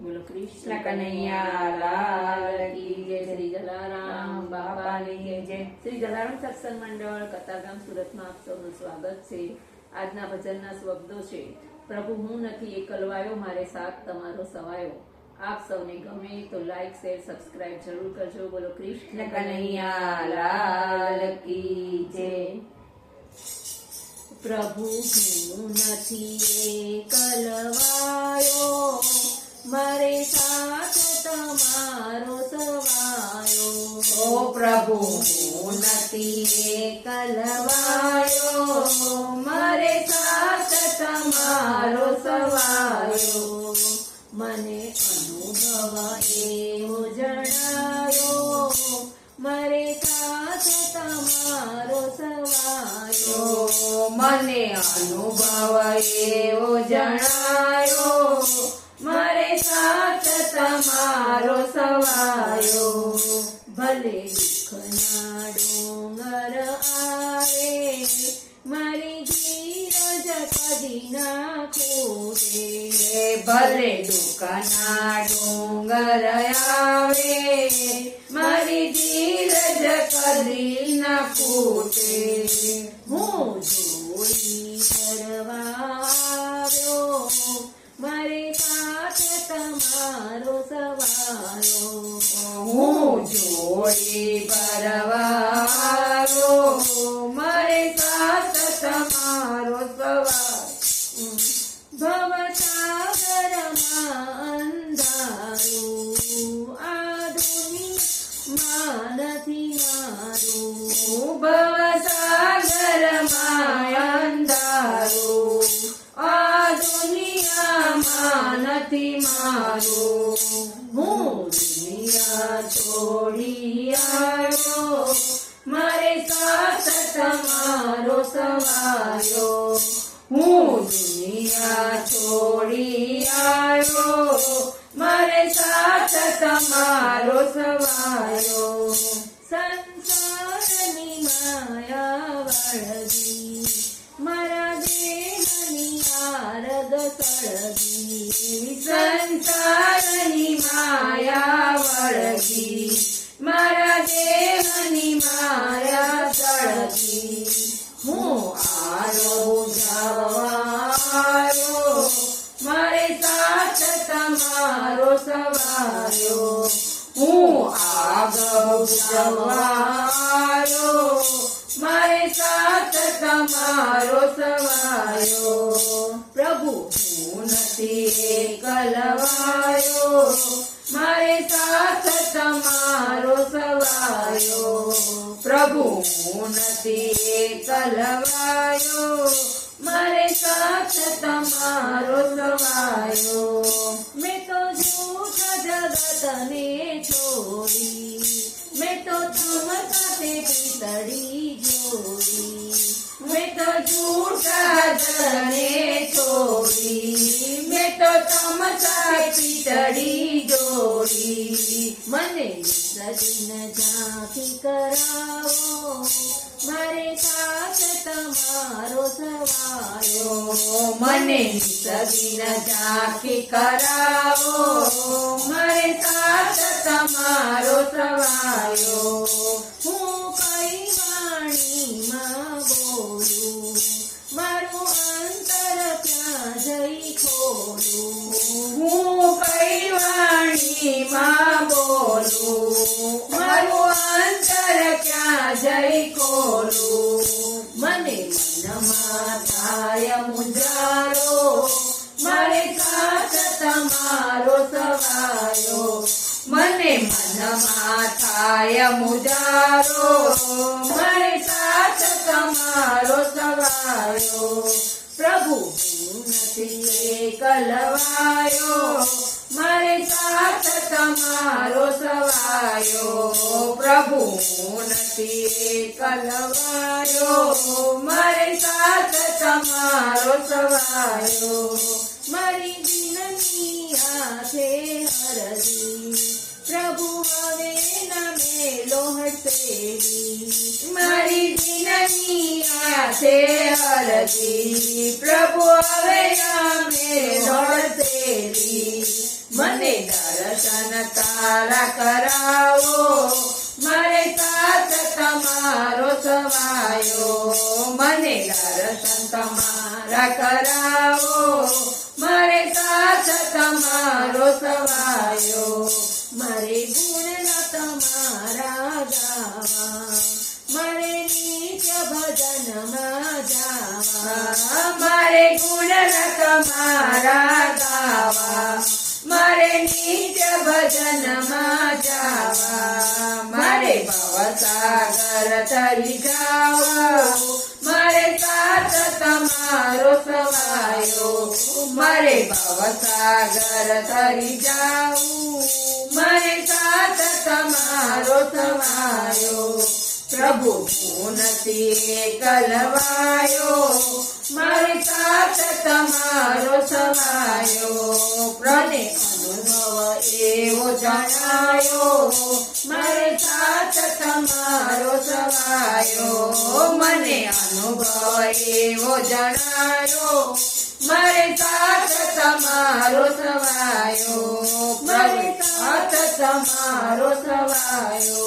બોલો કૃષ્ણ કનૈયા લાલ કી જય. શ્રી જલારામ બાપાની જય શ્રી જલારામ સત્સંગ મંડળ કતારગામ સુરતમાં આપ સૌનું સ્વાગત છે. આજના ભજનના શબ્દો છે પ્રભુ હું નથી એકલવાયો મારે સાથ તમારો સવાયો. આપ સૌને ગમે તો લાઈક શેર સબસ્ક્રાઇબ જરૂર કરજો. બોલો કૃષ્ણ કનૈયા લાલ કી જય. પ્રભુ હું નથી એકલવાયો. મારે સાથ તમારો સવાયો. ઓ પ્રભુ હું નથી એકલવાયો મારે સાથ તમારો સવાયો. મને અનુભવ એવો જણાયો. મારે સાથ તમારો સવાયો. મને અનુભવ એવો જણાયો. તમારો સવાયો, ભલે દુઃખના ડોંગર આવે, મારી ધીરજ કદી ના ખૂટે ભલે દુઃખના ડુંગર આવે, મારી ધીરજ કદી ન ફૂટે હું જોઈ કરવા તમારો સવારો હું જોઈ બરવારો મારું હું દુનિયા છોડી આવ્યો મારે સાથ તમારો સવાયો. હું દુનિયા છોડી આવ્યો મારે સાથ તમારો સવાયો. સંસારની માયા વળગી. મારા દેહની આરગ સળગી સંસારની માયા વળગી મારા દેહની માયા સળગી હું આરો જવાયો મારે સાથ તમારો સવાયો હું આગ જવાયો મારે સાથ તમારો સવાયો. પ્રભુ, હું નથી એકલવાયો મારે સાથ તમારો સવાયો. પ્રભુ, હું નથી એકલવાયો મારે સાથ તમારો સવાયો. મેં તો જૂઠ જગતને છોડી મેં તો સાથે પિતળી જોડી. મેં તો જૂઠા જને છોડી. મેં તો તમસા પીતળી જોડી. મને સજન ઝાંખી કરાવો. તમારો સવાયો મને સગીન જાખી કરાવો. મારે સાથ તમારો સવાયો હું કઈ વાણીમાં બોલું? મારું અંતર ક્યાં જઈ ખોલું? હું કઈ વાણીમાં બોલું? મારું અંતર ક્યાં જઈ ખોલું? મનમાં થાય મુજારો મારે સાથ તમારો સવાયો પ્રભુ નથી કલવાયો મારે સાથ તમારો સવાયો પ્રભુ નથી કલવાયો મારે સાથ તમારો સવાયો મારી દિનની હાથે હરજી પ્રભુ હવે નમે મેલો હસેલી મારી દિનની આશે અરજી પ્રભુ હવે નમે નોડતેરી મને દર્શન તારા કરાવો. મારે સાથ તમારો સમાયો. મને દર્શન તમારા કરાવો. મારે સાથ તમારો સવાયો ભજનમાં જાવા. મારે ગુણ તમારા ગાવા. મારે નિત્ય ભજનમાં જાવા. મારે ભવસાગર તરી જાઓ મારે સાથ તમારો સવાયો મારે ભવસાગર તરી જાઉં મારે સાથ તમારો સવાયો પ્રભુ નથી કલવાયો, મારી સાથ તમારો સવાયો પ્રને અનુભવ એવો જણાયો, મારી સાથ તમારો સવાયો મને અનુભવ એવો જણાયો, મારે સાથ તમારો સવાયો મારે સાથ તમારો સવાયો